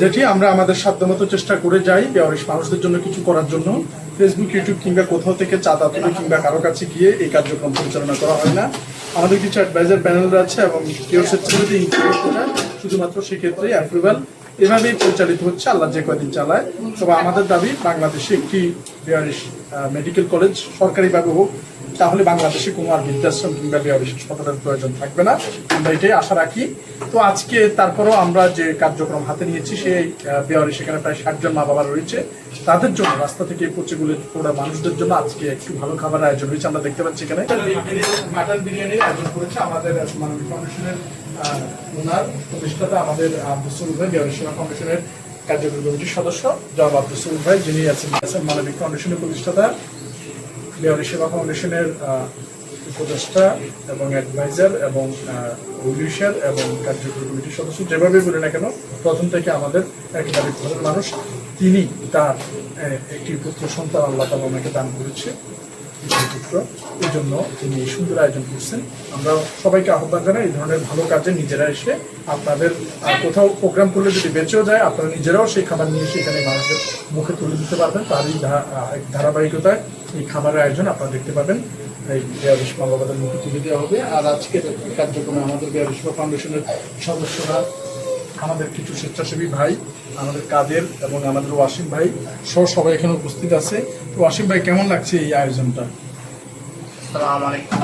যেটি আমরা আমাদের সাধ্যমতো চেষ্টা করে যাই বেয়ারিশ মানুষদের জন্য কিছু করার জন্য। ফেসবুক ইউটিউব কিংবা কোথাও থেকে চাঁদা তুলে কিংবা কারও কাছে গিয়ে এই কার্যক্রম পরিচালনা করা হয় না। আমাদের কিছু অ্যাডভাইজার প্যানেল আছে এবং কেউ শুধুমাত্র সেক্ষেত্রে অ্যাপ্রুভাল এভাবেই পরিচালিত হচ্ছে, আল্লাহ যে কদিন চালায়। তবে আমাদের দাবি, বাংলাদেশে একটি মেডিকেল কলেজ সরকারিভাবে হোক তাহলে বাংলাদেশে কোনো আর বৃদ্ধাশ্রম কিংবা বিহারিশ হাসপাতালের প্রয়োজন থাকবে না। আমরা এটাই আশা রাখি। তো আজকে তারপরেও আমরা যে কার্যক্রম হাতে নিয়েছি, সেই বিহারি সেখানে প্রায় ষাট জন মা বাবা রয়েছে। তাদের জন্য রাস্তা থেকে পচেগুলো পড়া মানুষদের জন্য আজকে একটু ভালো খাবার আয়োজন হয়েছে। আমরা দেখতে পাচ্ছি এখানে। মাটন বিরিয়ানির আয়োজন করেছে আমাদের মানবিক ফাউন্ডেশনের ওনার প্রতিষ্ঠাতা আমাদের আব্দুল ভাই বিহারি সেবা ফাউন্ডেশনের কার্যকরী কমিটির সদস্য জবাব আব্দুল ভাই, যিনি আছেন আছেন মানবিক ফাউন্ডেশনের প্রতিষ্ঠাতা। বিহারি সেবা ফাউন্ডেশনের উপদেষ্টা এবং অ্যাডভাইজার এবং পুলিশের এবং কার্যকরী কমিটির সদস্য, যেভাবে বলি না কেন, প্রথম থেকে আমাদের একেবারে ঘরের মানুষ। তিনি তার একটি পুত্র সন্তান আল্লাহ তালা ওনাকে দান করেছে। পুত্র এই জন্য তিনি সুন্দর আয়োজন করছেন আমরা সবাইকে আহ্বান জানাই এই ধরনের ভালো কাজে নিজেরা এসে আপনাদের কোথাও প্রোগ্রাম করলে যদি বেঁচেও যায়, আপনারা নিজেরাও সেই খাবার নিয়ে এসে এখানে মানুষের মুখে তুলে দিতে পারবেন। তারই ধারাবাহিকতায় এই খাবারের আয়োজন আপনারা দেখতে পাবেন। বিহারিশ বাবাদের মুখে তুলে দেওয়া হবে। আর আজকের কার্যক্রমে আমাদের বিহারিশ ফাউন্ডেশনের সদস্যরা আমাদের কিছু স্বেচ্ছাসেবী ভাই, আমাদের কাদের এবং আমাদের ওয়াসিম ভাই সহ সবাই এখানে উপস্থিত আছে। তো ওয়াসিম ভাই, কেমন লাগছে এই আয়োজনটা? আসসালামু আলাইকুম।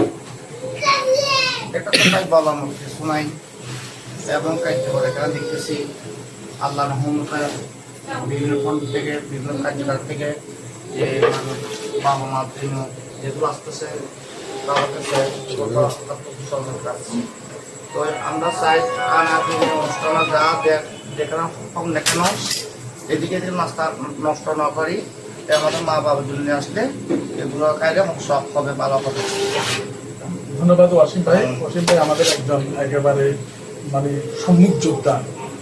একটা কথাই বলার মতো কিছু নাই এবং কার্যকর এখানে দেখতেছি আল্লাহ রহমতে বিভিন্ন ফন্ড থেকে, বিভিন্ন কার্যকর থেকে যে বাবা মার যেগুলো আসতেছে তাদের কাছে তো আমরা চাই যা এদিকে যদি নষ্ট না করি মা জন্য আসলে এগুলো সব হবে হবে। ধন্যবাদ ওয়াসিম ভাই। ওয়াসিম ভাই আমাদের একজন একেবারে মানে সম্মুখ যোদ্ধা।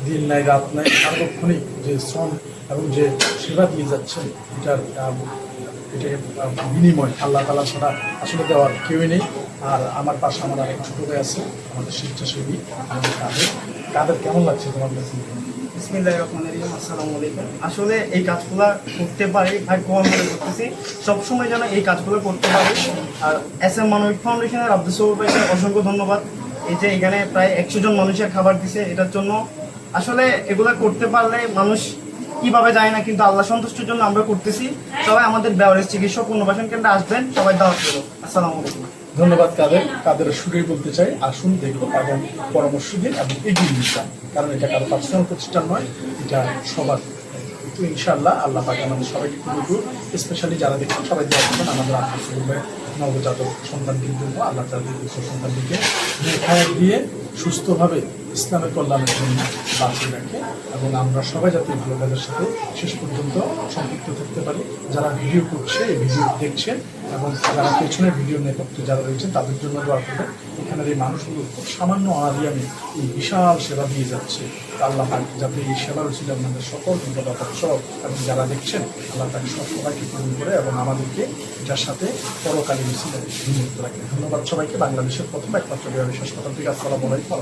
দিন নাই, রাত নাই, সার্বক্ষণিক যে শ্রম এবং যে সেবা দিয়ে যাচ্ছেন, এটার এটা বিনিময়, আল্লাহ তালা ছাড়া আসলে দেওয়ার কেউই নেই। আর আমার পাশে আমার আরেক ছোট ভাই আছে, আমাদের স্বেচ্ছাসেবী, আমাদের কাদের। কাদের কেমন লাগছে তোমার কাছে? বিসমিল্লাহ রহমান রহিম, আসসালামু আলাইকুম। আসলে এই কাজগুলা করতে পারি ভাগ্য মনে করতেছি। সবসময় যেন এই কাজগুলো করতে পারি। আর এস এম মানবিক ফাউন্ডেশনের আব্দুল সবুর ভাইকে অসংখ্য ধন্যবাদ। এই যে এখানে প্রায় একশো জন মানুষের খাবার দিছে, এটার জন্য। আসলে এগুলা করতে পারলে মানুষ কীভাবে যায় না, কিন্তু আল্লাহ সন্তুষ্টির জন্য আমরা করতেছি। সবাই আমাদের ব্যবহারের চিকিৎসক পুনর্বাসন কেন্দ্রে আসবেন, সবাই দাওয়াত করো আসসালামু আলাইকুম। ধন্যবাদ কাদের কাদের সুরেই বলতে চাই, আসুন দেখুন এবং পরামর্শ দিন এবং এগিয়ে নিয়ে যান। কারণ এটা কারও পার্সোনাল প্রতিষ্ঠান নয়, এটা সবার। তো ইনশাআল্লাহ আল্লাহ পাক আমাদের সবাইকে খুব স্পেশালি যারা দেখছেন, সবাই করবেন, আমাদের আত্মীয় নবজাতক সন্তানটির জন্য আল্লাহ তাদের সন্তানটিকে হায়াত দিয়ে সুস্থভাবে ইসলামের কল্যাণের জন্য বাঁচিয়ে রাখে এবং আমরা সবাই যাতে ভালো কাজের সাথে শেষ পর্যন্ত সম্পৃক্ত থাকতে পারি। যারা ভিডিও করছে, এই ভিডিও দেখছেন এবং যারা পেছনে ভিডিও নেপথ্যে যারা রয়েছেন তাদের জন্য দোয়া করবেন। এখানের এই মানুষগুলো খুব সামান্য আনারিয়ামে এই বিশাল সেবা দিয়ে যাচ্ছে। আল্লাহ যাতে এই সেবার ছিল আপনাদের সকল বিপদ সব আপনি যারা দেখছেন, আল্লাহ তাকে সব সবাইকে পূরণ করে এবং আমাদেরকে এটার সাথে পরকালীন মিছিলে নিযুক্ত রাখে। ধন্যবাদ সবাইকে। বাংলাদেশের প্রথম একমাত্র বিভাগের হাসপাতাল থেকে আসসালাম আলাইকুম।